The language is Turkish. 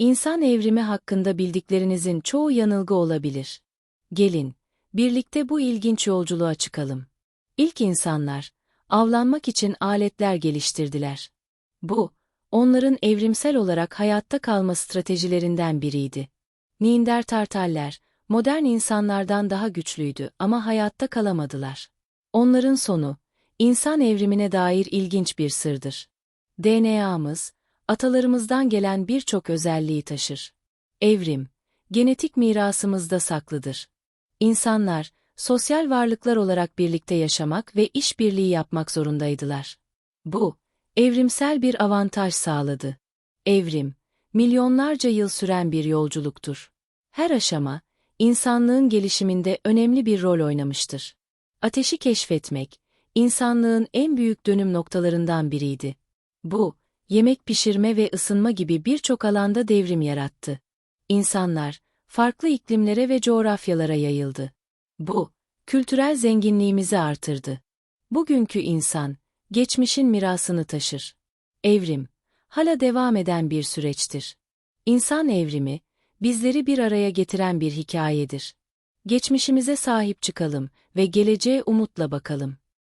İnsan evrimi hakkında bildiklerinizin çoğu yanılgı olabilir. Gelin, birlikte bu ilginç yolculuğa çıkalım. İlk insanlar, avlanmak için aletler geliştirdiler. Bu, onların evrimsel olarak hayatta kalma stratejilerinden biriydi. Neandertaltaller, modern insanlardan daha güçlüydü ama hayatta kalamadılar. Onların sonu, insan evrimine dair ilginç bir sırdır. DNA'mız, atalarımızdan gelen birçok özelliği taşır. Evrim, genetik mirasımızda saklıdır. İnsanlar, sosyal varlıklar olarak birlikte yaşamak ve işbirliği yapmak zorundaydılar. Bu, evrimsel bir avantaj sağladı. Evrim, milyonlarca yıl süren bir yolculuktur. Her aşama, insanlığın gelişiminde önemli bir rol oynamıştır. Ateşi keşfetmek, insanlığın en büyük dönüm noktalarından biriydi. Bu, yemek pişirme ve ısınma gibi birçok alanda devrim yarattı. İnsanlar, farklı iklimlere ve coğrafyalara yayıldı. Bu, kültürel zenginliğimizi artırdı. Bugünkü insan, geçmişin mirasını taşır. Evrim, hala devam eden bir süreçtir. İnsan evrimi, bizleri bir araya getiren bir hikayedir. Geçmişimize sahip çıkalım ve geleceğe umutla bakalım.